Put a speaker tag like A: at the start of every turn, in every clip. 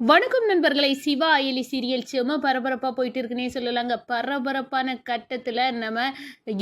A: வணக்கம் நண்பர்களை. சிவா அயலி சீரியல் செம பரபரப்பாக போயிட்டு இருக்குன்னே சொல்லலாங்க. பரபரப்பான கட்டத்தில் நம்ம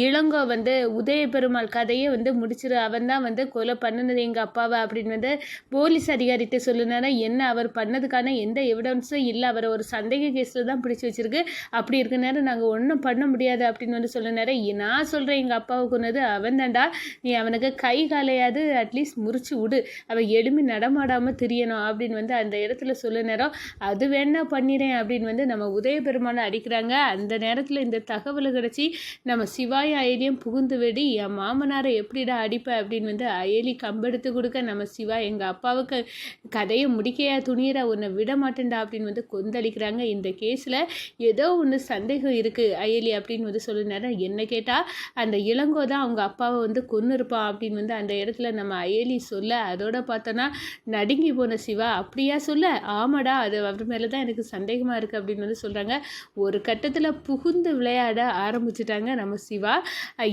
A: இளங்கோ வந்து உதய பெருமாள் கதையை வந்து முடிச்சிரு. அவன் தான் வந்து கொலை பண்ணினது எங்கள் அப்பாவை அப்படின்னு வந்து போலீஸ் அதிகாரிகிட்ட சொல்லினாரா என்ன அவர் பண்ணதுக்கான எந்த எவிடன்ஸும் இல்லை. அவரை ஒரு சந்தேக கேஸில் தான் பிடிச்சி வச்சிருக்கு. அப்படி இருக்க நேரம் நாங்கள் ஒன்றும் பண்ண முடியாது அப்படின்னு வந்து சொல்லினாரா. நான் சொல்கிறேன் எங்கள் அப்பாவை கொன்னது அவன் தான்டா. நீ அவனுக்கு கை காலையாவது அட்லீஸ்ட் முறிச்சு விடு. அவன் எழுமி நடமாடாமல் தெரியணும் அப்படின்னு வந்து அந்த இடத்துல சொல்ல நேரம். அது வேணா பண்ணிடுறேன் அப்படின்னு வந்து நம்ம உதய பெருமானை அடிக்கிறாங்க. அந்த நேரத்தில் இந்த தகவலை கிடச்சி நம்ம சிவாய அயலியும் புகுந்து வெடி. என் மாமனாரை எப்படிடா அடிப்பேன் அப்படின்னு வந்து அயலி கம்பெடுத்து கொடுக்க நம்ம சிவா எங்கள் அப்பாவுக்கு கதையை முடிக்கையா துணியிற உன்னை விட மாட்டேன்டா அப்படின்னு வந்து கொந்தளிக்கிறாங்க. இந்த கேஸில் ஏதோ ஒன்று சந்தேகம் இருக்குது அயலி அப்படின்னு வந்து சொல்லினாரு என்ன கேட்டால் அந்த இளங்கோ தான் அவங்க அப்பாவை வந்து கொன்று இருப்பான் அப்படின்னு வந்து அந்த இடத்துல நம்ம அயலி சொல்ல அதோட பார்த்தோன்னா நடுங்கி போன சிவா அப்படியா சொல்ல? ஆமாடா அது அவர் மேலே தான் எனக்கு சந்தேகமாக இருக்குது அப்படின்னு வந்து சொல்கிறாங்க ஒரு கட்டத்தில் புகுந்து விளையாட ஆரம்பிச்சிட்டாங்க நம்ம சிவா.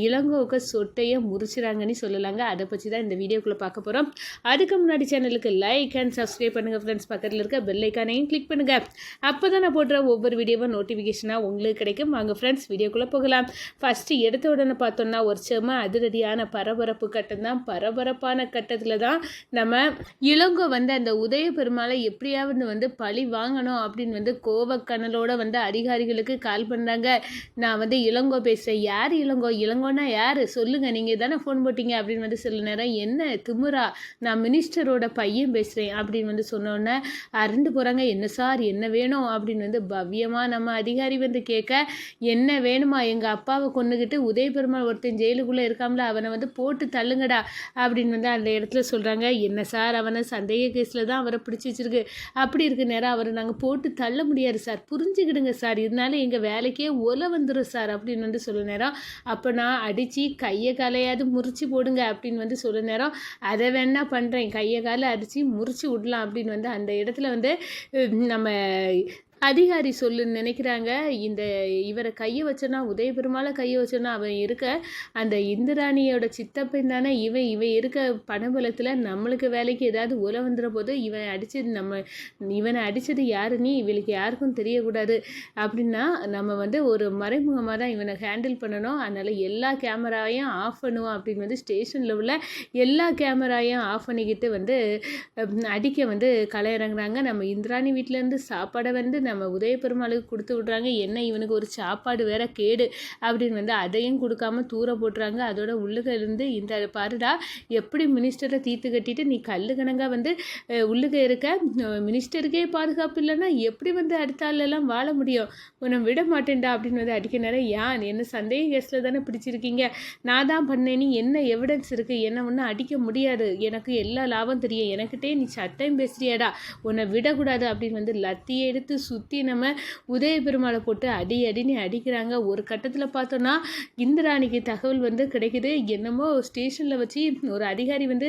A: இளங்கோக்க இளங்கோவுக்கு சொட்டையை முறிச்சிறாங்கன்னு சொல்லலாங்க. அதை பற்றி தான் இந்த வீடியோக்குள்ளே பார்க்க போகிறோம் அதுக்கு முன்னாடி சேனலுக்கு லைக் அண்ட் சப்ஸ்கிரைப் பண்ணுங்கள் ஃப்ரெண்ட்ஸ் பக்கத்தில் இருக்க பெல் ஐக்கானையும் கிளிக் பண்ணுங்கள் அப்போ தான் நான் போடுற ஒவ்வொரு வீடியோவும் நோட்டிஃபிகேஷனாக உங்களுக்கு கிடைக்கும். வாங்க ஃப்ரெண்ட்ஸ் வீடியோக்குள்ளே போகலாம். ஃபஸ்ட்டு எடுத்த உடனே பார்த்தோம்னா ஒரு செம அதிரடியான பரபரப்பு கட்டம் தான் பரபரப்பான கட்டத்தில் தான் நம்ம இளங்கோ வந்து அந்த உதய பெருமாளை எப்படியாவது வந்து பழி வாங்கணும் அப்படின்னு வந்து கோவக்கனலோட வந்து அதிகாரிகளுக்கு கால் பண்ணுறாங்க நான் வந்து இளங்கோ பேசுகிறேன் யார் இளங்கோ? இளங்கோன்னா யார்? சொல்லுங்கள் நீங்கள் தானே ஃபோன் போட்டீங்க அப்படின்னு வந்து சில நேரம் என்ன திமுறா? நான் மினிஸ்டரோட பையன் பேசுகிறேன் அப்படின்னு வந்து சொன்னோன்னே அரண்டு போகிறாங்க என்ன சார்? என்ன வேணும்? அப்படின்னு வந்து பவ்யமாக நம்ம அதிகாரி வந்து கேட்க என்ன வேணுமா? எங்கள் அப்பாவை கொண்டுக்கிட்டு உதய பெருமாள் ஒருத்தன் ஜெயிலுக்குள்ளே இருக்காமல அவனை வந்து போட்டு தள்ளுங்கடா. அப்படின்னு வந்து அந்த இடத்துல சொல்கிறாங்க என்ன சார்? அவனை சந்தேக கேஸில் தான் அவரை பிடிச்சி வச்சிருக்கு. அப்படி இருக்க நேரம் அவரை நாங்கள் போட்டு தள்ள முடியாது சார். புரிஞ்சுக்கிடுங்க சார். இதனால எங்கள் வேலைக்கே ஒலை வந்துடும் சார் அப்படின்னு வந்து சொல்ல நேரம். அப்போ நான் அடித்து கையை காலையாவது முறிச்சு போடுங்க அப்படின்னு வந்து சொல்ல நேரம். அதை வேணா பண்ணுறேன் கையை காலை அடித்து முறிச்சு விடலாம் அப்படின்னு வந்து அந்த இடத்துல வந்து நம்ம அதிகாரி சொல்லு நினைக்கிறாங்க. இந்த இவரை கையை வச்சனா உதயபெருமால கையை வச்சனா அவன் இருக்க அந்த இந்திராணியோட சித்தப்பன் தானே இவன் இவன் இருக்க பணபலத்தில் நம்மளுக்கு வேலைக்கு ஏதாவது உல வந்துட போது இவன் அடிச்சது நம்ம இவனை அடித்தது யாருன்னு இவளுக்கு யாருக்கும் தெரியக்கூடாது. அப்படின்னா நம்ம வந்து ஒரு மறைமுகமாக தான் இவனை ஹேண்டில் பண்ணணும். அதனால் எல்லா கேமராவையும் ஆஃப் பண்ணுவோம் அப்படின்னு வந்து ஸ்டேஷனில் உள்ள எல்லா கேமராவையும் ஆஃப் பண்ணிக்கிட்டு வந்து அடிக்க வந்து களை இறங்குறாங்க. நம்ம இந்திராணி வீட்டிலேருந்து சாப்பாடை வந்து நம்ம உதய பெருமாளுக்கு கொடுத்து விட்றாங்க. என்ன இவனுக்கு ஒரு சாப்பாடு வேற கேடு அப்படின்னு வந்து அதையும் கொடுக்காம தூர போட்டுறாங்க. அதோட உள்ளுக இருந்து இந்த பாருடா எப்படி மினிஸ்டரை தீர்த்து கட்டிட்டு நீ கல்லு கணங்கா வந்து உள்ளுக இருக்க? மினிஸ்டருக்கே பாதுகாப்பு இல்லைன்னா எப்படி வந்து அடுத்த ஆளெல்லாம் வாழ முடியும்? உன்னை விட மாட்டேன்டா அப்படின்னு வந்து அடிக்க நேரம் யான் என்ன சந்தேக கேஸில் தானே பிடிச்சிருக்கீங்க? நான் தான் பண்ணேன்னு என்ன எவிடன்ஸ் இருக்குது என்ன ஒன்றும் அடிக்க முடியாது. எனக்கு எல்லா லாபம் தெரியும். எனக்கிட்டே நீ சட்டம் பேசுறியாடா. உன்னை விடக்கூடாது. அப்படின்னு வந்து லத்தியை எடுத்து சு சுற்றி நம்ம உதய பெருமாளை போட்டு அடி அடின்னு அடிக்கிறாங்க. ஒரு கட்டத்தில் பார்த்தோன்னா இந்திராணிக்கு தகவல் வந்து கிடைக்குது. என்னமோ ஸ்டேஷனில் வச்சு ஒரு அதிகாரி வந்து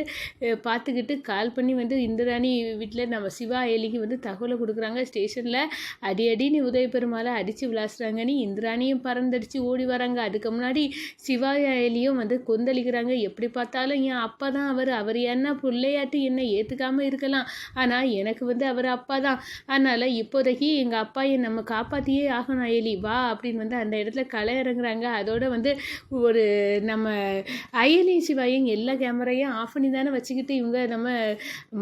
A: பார்த்துக்கிட்டு கால் பண்ணி வந்து இந்திராணி வீட்டில் நம்ம சிவா ஏலிக்கு வந்து தகவலை கொடுக்குறாங்க. ஸ்டேஷனில் அடி அடின்னு உதய பெருமாளை அடித்து விளாசுறாங்கன்னு இந்திராணியும் பறந்தடிச்சு ஓடி வராங்க. அதுக்கு முன்னாடி சிவா ஏலியும் வந்து கொந்தளிக்கிறாங்க. எப்படி பார்த்தாலும் என் அப்பா தான் அவர். அவர் என்ன பிள்ளையாட்டி என்ன ஏற்றுக்காம இருக்கலாம். ஆனால் எனக்கு வந்து அவர் அப்பா தான். அதனால் இப்போதைக்கு எங்கள் அப்பாயை நம்ம காப்பாற்றியே ஆகணும் அயலி வா அப்படின்னு வந்து அந்த இடத்துல களை இறங்குறாங்க. அதோட வந்து ஒரு நம்ம அயலி சிவாயும் எல்லா கேமராயும் ஆஃப் பண்ணி தானே வச்சுக்கிட்டு இவங்க நம்ம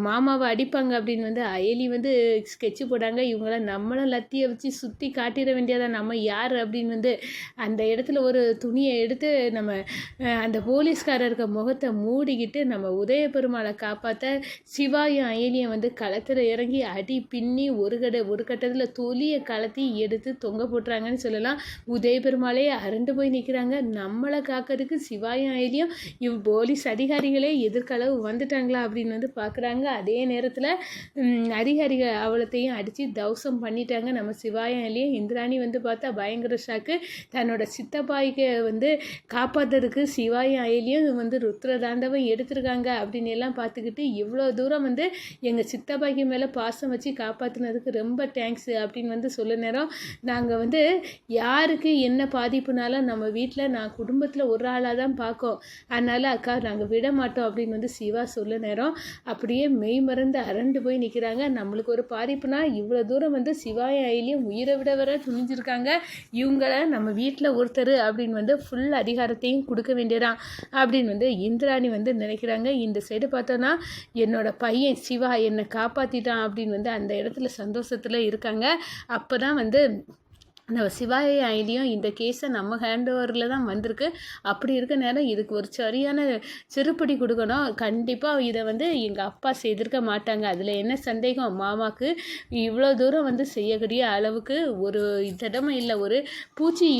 A: மாமாவை அடிப்பாங்க அப்படின்னு வந்து அயலி வந்து ஸ்கெட்சு போடாங்க. இவங்களாம் நம்மளும் லத்தியை வச்சு சுற்றி காட்டிட வேண்டியதாக நம்ம யார்? அப்படின்னு வந்து அந்த இடத்துல ஒரு துணியை எடுத்து நம்ம அந்த அந்த போலீஸ்காரருக்கு முகத்தை மூடிக்கிட்டு நம்ம உதய பெருமாளை காப்பாற்ற சிவாயும் அயலியும் வந்து களத்தில் இறங்கி அடி பின்னி ஒரு கட ஒரு கட்டத்தில் தொலியை கலத்தி எடுத்து தொங்க போட்டுறாங்கன்னு சொல்லலாம். உதய பெருமாளே அரண்டு போய் நிற்கிறாங்க நம்மளை காக்கிறதுக்கு சிவாயும் அயலியும் இவ் போலீஸ் அதிகாரிகளே எதிர்களவு வந்துட்டாங்களா அப்படின்னு வந்து பார்க்குறாங்க அதே நேரத்தில் அதிகாரிகள் அவளத்தையும் அடித்து தவசம் பண்ணிட்டாங்க. நம்ம சிவாயம் அயலியும் இந்திராணி வந்து பார்த்தா பயங்கர ஷாக்கு தன்னோட சித்தப்பாய்க்கு வந்து காப்பாற்றுறதுக்கு சிவாயும் அயலியும் வந்து ருத்ரதாண்டவம் எடுத்திருக்காங்க அப்படின்னு எல்லாம் பார்த்துக்கிட்டு இவ்வளோ தூரம் வந்து எங்கள் சித்தப்பாய்க்கு மேலே பாசம் வச்சு காப்பாற்றினதுக்கு ரொம்ப தேங்க்ஸ் கேஸு அப்படின்னு வந்து சொல்ல நேரம். நாங்கள் வந்து யாருக்கு என்ன பாதிப்புனாலும் நம்ம வீட்டில் நான் குடும்பத்தில் ஒரு ஆளாக தான் பார்க்கோம் அதனால் அக்கா நாங்கள் விட மாட்டோம் அப்படின்னு வந்து சிவா சொல்ல நேரம். அப்படியே மெய் மறந்து அரண்டு போய் நிற்கிறாங்க நம்மளுக்கு ஒரு பாதிப்புனா இவ்வளோ தூரம் வந்து சிவாய ஐலியும் உயிரை விட வர துணிஞ்சிருக்காங்க. இவங்கள நம்ம வீட்டில் ஒருத்தர் அப்படின்னு வந்து ஃபுல் அதிகாரத்தையும் கொடுக்க வேண்டியதான் அப்படின்னு வந்து இந்திராணி வந்து நினைக்கிறாங்க. இந்த சைடு பார்த்தோன்னா என்னோட பையன் சிவா என்னை காப்பாற்றிட்டான் அப்படின்னு வந்து அந்த இடத்துல சந்தோஷத்தில் இருக்காங்க. அப்போ தான் வந்து நம்ம சிவாய ஐடியும் இந்த கேஸை நம்ம ஹேண்ட் ஓவரில் தான் வந்திருக்கு. அப்படி இருக்க நேரம் இதுக்கு ஒரு சரியான சிறுப்படி கொடுக்கணும். கண்டிப்பாக இதை வந்து எங்கள் அப்பா செய்திருக்க மாட்டாங்க. அதில் என்ன சந்தேகம்? மாமாவுக்கு இவ்வளோ தூரம் வந்து செய்யக்கூடிய அளவுக்கு ஒரு திடமை இல்லை. ஒரு பூச்சி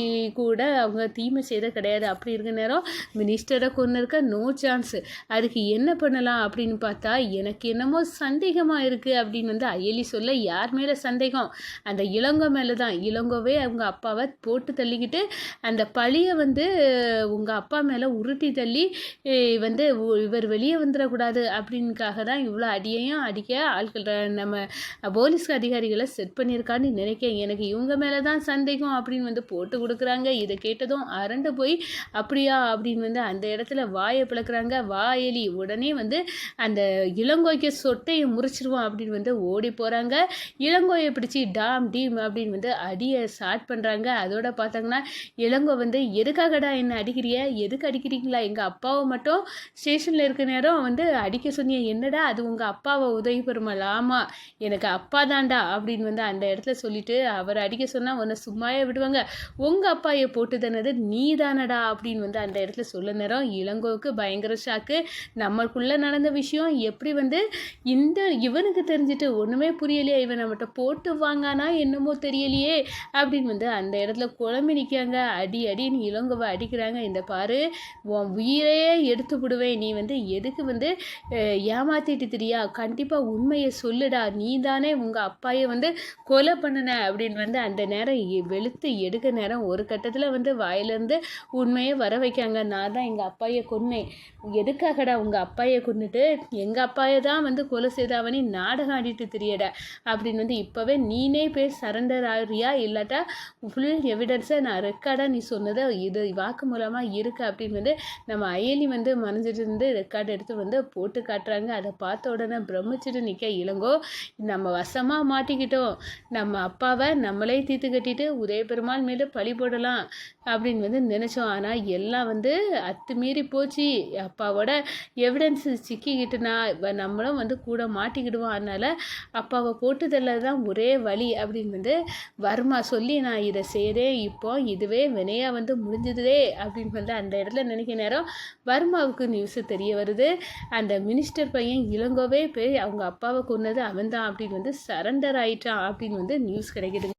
A: கூட அவங்க தீமை செய்த கிடையாது. அப்படி இருக்க நேரம் மினிஸ்டரை கொண்டு இருக்க நோ சான்ஸு அதுக்கு என்ன பண்ணலாம் அப்படின்னு பார்த்தா எனக்கு என்னமோ சந்தேகமாக இருக்குது அப்படின்னு வந்து அயலி சொல்ல யார் மேலே சந்தேகம்? அந்த இளங்கோ மேலே தான் இளங்கோவே அவங்க அப்பாவை போட்டு தள்ளிக்கிட்டு அந்த பழியை வந்து உங்கள் அப்பா மேலே உருட்டி தள்ளி வந்து இவர் வெளியே வந்துடக்கூடாது அப்படின்னுக்காக தான் இவ்வளோ அடியையும் அடிக்க ஆட்கள் நம்ம போலீஸ் அதிகாரிகளை செட் பண்ணியிருக்கான்னு நினைக்க எனக்கு இவங்க மேலே தான் சந்தேகம் அப்படின்னு வந்து போட்டு கொடுக்குறாங்க. இதை கேட்டதும் அரண்டு போய் அப்படியா? அப்படின்னு வந்து அந்த இடத்துல வாயை பிளக்குறாங்க. வாயலி உடனே வந்து அந்த இளங்கோய்க்கு சொட்டையை முறிச்சிருவோம் அப்படின்னு வந்து ஓடி போகிறாங்க இளங்கோயை பிடிச்சி டாம் டீம் அப்படின்னு வந்து அடியை சா ஸ்டார்ட் பண்ணுறாங்க அதோட பார்த்தாங்கன்னா இளங்கோ வந்து எதுக்காகடா என்ன அடிக்கிறிய? எதுக்கு அடிக்கிறீங்களா? எங்கள் அப்பாவை மட்டும் ஸ்டேஷனில் இருக்க நேரம் வந்து அடிக்க சொன்னிய என்னடா அது உங்கள் அப்பாவை உதவி பெருமாள் ஆமாம் எனக்கு அப்பா தாண்டா அப்படின்னு வந்து அந்த இடத்துல சொல்லிட்டு அவர் அடிக்க சொன்னால் உன்னை சும்மாவே விடுவாங்க. உங்கள் அப்பாயை போட்டு தானது நீ தானடா அப்படின்னு வந்து அந்த இடத்துல சொல்ல நேரம் இளங்கோவுக்கு பயங்கர ஷாக்கு நம்மளுக்குள்ளே நடந்த விஷயம் எப்படி வந்து இந்த இவனுக்கு தெரிஞ்சுட்டு ஒன்றுமே புரியலையே? இவன் நம்மகிட்ட போட்டு வாங்கானா என்னமோ தெரியலையே அப்படின்னு வந்து அந்த இடத்துல குழம்பி நிற்காங்க அடி அடின்னு இளங்கோவை அடிக்கிறாங்க. இந்த பாரு உன் உயிரையே எடுத்து விடுவேன். நீ வந்து எதுக்கு வந்து ஏமாத்திட்டு தெரியா? கண்டிப்பாக உண்மையை சொல்லுடா. நீ தானே உங்கள் அப்பாயை வந்து கொலை பண்ணுன அப்படின்னு வந்து அந்த நேரம் எ- வெளுத்து எடுக்க நேரம் ஒரு கட்டத்தில் வந்து வாயிலேருந்து உண்மையை வர வைக்காங்க. நான் தான் எங்கள் அப்பாயை கொன்னேன். எதுக்காகடா உங்கள் அப்பாயை கொன்னுட்டு? எங்கள் அப்பாயை தான் வந்து கொலை செய்தாவணி நாடகம் ஆடிட்டு தெரியடா. அப்படின்னு வந்து இப்போவே நீனே போய் சரண்டர் ஆகிறியா? இல்லாட்டா ஃபுல் எவிடன்ஸை நான் ரெக்கார்டாக நீ சொன்னதை இது வாக்கு மூலமாக இருக்குது அப்படின்னு வந்து நம்ம அயலி வந்து மறைஞ்சிட்டு இருந்து ரெக்கார்டு எடுத்து வந்து போட்டு காட்டுறாங்க. அதை பார்த்த உடனே பிரமிச்சிட்டு நிற்க இளங்கோ நம்ம வசமாக மாட்டிக்கிட்டோம். நம்ம அப்பாவை நம்மளே தீர்த்து கட்டிட்டு உதய பெருமாள் மேலே பழி போடலாம் அப்படின்னு வந்து நினச்சோம். ஆனால் எல்லாம் வந்து அத்துமீறி போச்சு. அப்பாவோட எவிடன்ஸ் சிக்கிக்கிட்டுனா நம்மளும் வந்து கூட மாட்டிக்கிடுவோம். அதனால் அப்பாவை போட்டுதல்ல தான் ஒரே வழி அப்படின்னு வந்து வர்மா சொல்லி நான் இதை செய்கிறேன் இப்போ இதுவே வினையாக வந்து முடிஞ்சதே அப்படின்னு வந்து அந்த இடத்துல நினைக்க நேரம் வர்மாவுக்கு நியூஸு தெரிய வருது. அந்த மினிஸ்டர் பையன் இளங்கோவே போய் அவங்க அப்பாவை கொன்னது அவன்தான் அப்படின்னு வந்து சரண்டர் ஆயிட்டான் அப்படின்னு வந்து நியூஸ் கிடைக்கிது.